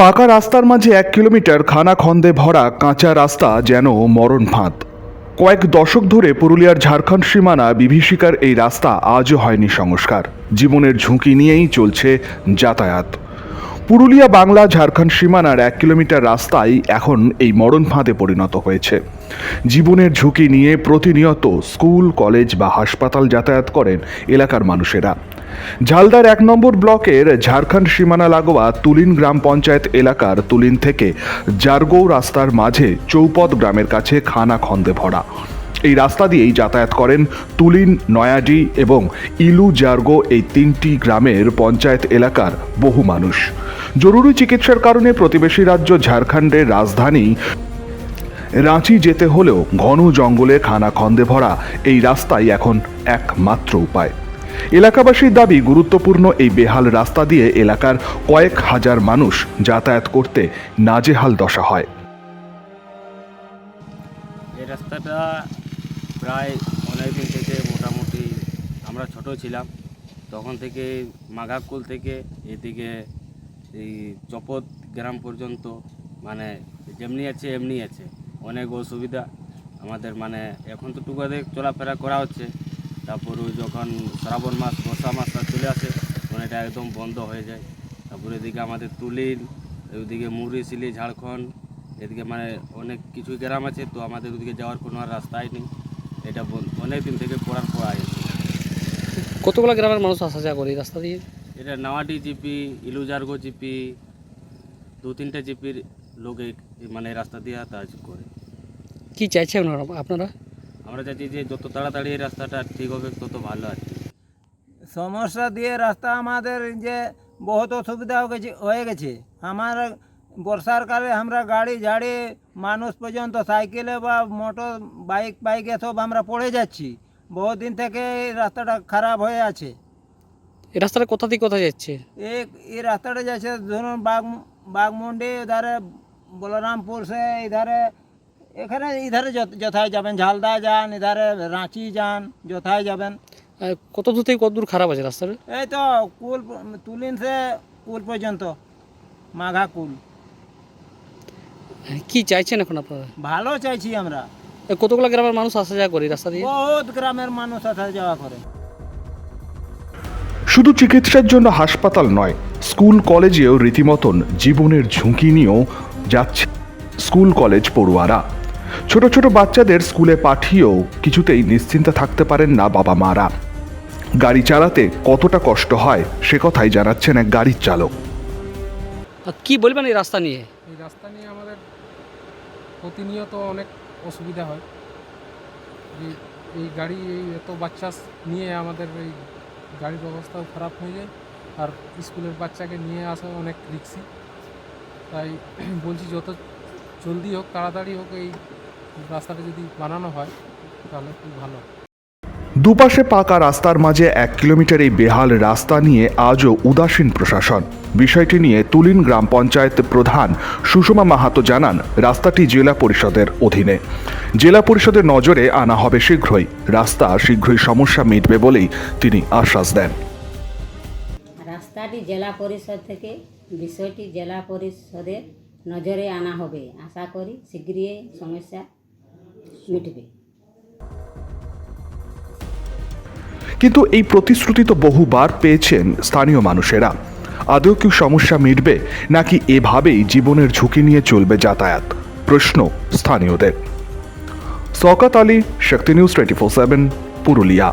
পাকা রাস্তার মাঝে এক কিলোমিটার খানাখন্দে ভরা কাঁচা রাস্তা যেন মরণ ফাঁদ। কয়েক দশক ধরে পুরুলিয়ার ঝাড়খণ্ড সীমানা বিভীষিকার এই রাস্তা আজও হয়নি সংস্কার। জীবনের ঝুঁকি নিয়েই চলছে যাতায়াত। পুরুলিয়া বাংলা ঝাড়খণ্ড সীমানার এক কিলোমিটার রাস্তাই এখন এই মরণ ফাঁদে পরিণত হয়েছে। জীবনের ঝুঁকি নিয়ে প্রতিনিয়ত স্কুল, কলেজ বা হাসপাতাল যাতায়াত করেন এলাকার মানুষেরা। ঝালদার এক নম্বর ব্লকের ঝাড়খণ্ড সীমানা লাগোয়া তুলিন গ্রাম পঞ্চায়েত এলাকার তুলিন থেকে জারগৌ রাস্তার মাঝে চৌপদ গ্রামের কাছে খানা খন্দে ভরা। এই রাস্তা দিয়েই যাতায়াত করেন তুলিন, নয়াডি এবং ইলু জার্গো এই তিনটি গ্রামের পঞ্চায়েত এলাকার বহু মানুষ। জরুরি চিকিৎসার কারণে প্রতিবেশী রাজ্য ঝাড়খণ্ডের রাজধানী রাঁচি যেতে হলেও ঘন জঙ্গলে খানা খন্দে ভরা এই রাস্তাই এখন একমাত্র উপায়। এলাকাবাসীর দাবি, গুরুত্বপূর্ণ এই বেহাল রাস্তা দিয়ে এলাকার কয়েক হাজার মানুষ যাতায়াত করতে নাজেহাল দশা হয়। এই রাস্তাটা প্রায় অনেক দিন থেকে মোটামুটি আমরা ছোট ছিলাম। তখন থেকে মাঘাকুল থেকে এদিকে এই চপদ গ্রাম পর্যন্ত মানে যেমনি আছে, এমনি আছে। অনেক অসুবিধা। আমাদের মানে এখন তো টুকাতে চলাফেরা করা হচ্ছে। তারপর ওই যখন শ্রাবণ মাস বর্ষা মাসটা চলে আসে তখন এটা একদম বন্ধ হয়ে যায়। তারপরে এদিকে আমাদের তুলিন ওইদিকে মুড়িশিলি ঝাড়খণ্ড এদিকে মানে অনেক কিছু গ্রাম আছে তো আমাদের ওদিকে যাওয়ার কোনো আর রাস্তাই নেই। এটা অনেক দিন থেকে পড়ার পর আছে কতগুলো গ্রামের মানুষ আসা যাওয়া করে রাস্তা দিয়ে? এটা নাওয়াটি জিপি ইলুজার্গো জিপি দু তিনটে জিপির লোক মানে এই রাস্তা দিয়ে যাতায়াত করে। কি চাইছে আপনারা- আপনারা? আমরা চাইছি যে যত তাড়াতাড়ি এই রাস্তাটা ঠিক হবে তত ভালো আর কি। সমস্যা দিয়ে রাস্তা আমাদের যে বহুত অসুবিধা হয়ে গেছে হয়ে গেছে। আমার বর্ষার কালে আমরা গাড়ি ঝাড়ি মানুষ পর্যন্ত সাইকেলে বা মোটর বাইক বাইকে সব আমরা পড়ে যাচ্ছি। বহু দিন থেকে এই রাস্তাটা খারাপ হয়ে আছে। এই রাস্তাটা কোথা থেকে কোথায় যাচ্ছে? এই এই রাস্তাটা যাচ্ছে ধরুন বাগ বাগমুন্ডি এধারে বলরামপুর সে ইধারে এখানে ইধারে যথায় যাবেন ঝালদা যান ইধারে রাঁচি যান যথায় যাবেন। কত দূর থেকে কত দূর খারাপ আছে রাস্তাটা এই তো কুল তুলিন সে কুল পর্যন্ত মাঘা কুল। হ্যাঁ, কি চাইছেন এখন আপনারা? ভালো চাইছি আমরা। কতগুলো গ্রামের মানুষ আসা যাওয়া করে রাস্তা দিয়ে? বহুত গ্রামের মানুষ আসা যাওয়া করে। শুধু চিকিৎসার জন্য হাসপাতাল নয় স্কুল কলেজেও রীতিমতন জীবনের ঝুঁকি নিয়েও যাচ্ছে স্কুল কলেজ পড়ুয়ারা। ছোট ছোট বাচ্চাদের স্কুলে পাঠিয়েও কিছুতেই নিশ্চিন্তে থাকতে পারেন না বাবা মারা। গাড়ি চালাতে কতটা কষ্ট হয় সে কথাই জানাচ্ছেন এক গাড়ির চালক। আর কি বলবেন এই রাস্তা নিয়ে? এই রাস্তা নিয়ে আমাদের প্রতিনিয়ত অনেক অসুবিধা হয়। যে এই গাড়ি এই এত বাচ্চা নিয়ে আমাদের এই গাড়ির অবস্থাও খারাপ হয়ে যায়। আর স্কুলের বাচ্চাকে নিয়ে আসা অনেক রিক্সি। তাই বলছি যত জলদি হোক তাড়াতাড়ি হোক এই রাস্তাটা যদি বানানো হয় তাহলে খুব ভালো। দুপাশে পাকা রাস্তার মাঝে এক কিলোমিটার এই বেহাল রাস্তা নিয়ে আজও উদাসীন প্রশাসন। বিষয়টি নিয়ে তুলিন গ্রাম পঞ্চায়েত প্রধান সুষমা মাহাতো জানান রাস্তাটি জেলা পরিষদের অধীনে। জেলা পরিষদের নজরে আনা হবে শীঘ্রই। রাস্তা শীঘ্রই সমস্যা মিটবে বলেই তিনি আশ্বাস দেন। রাস্তাটি জেলা পরিষদ থেকে বিষয়টি জেলা পরিষদের নজরে আনা হবে। আশা করি শীঘ্রই সমস্যা মিটবে। কিন্তু এই প্রতিশ্রুতি তো বহুবার পেয়েছেন স্থানীয় মানুষেরা। আদৌ কি সমস্যা মিটবে, নাকি এভাবেই জীবনের ঝুঁকি নিয়ে চলবে যাতায়াত? প্রশ্ন স্থানীয়দের। Shaukat Ali, Shakti news twenty four seven, Purulia.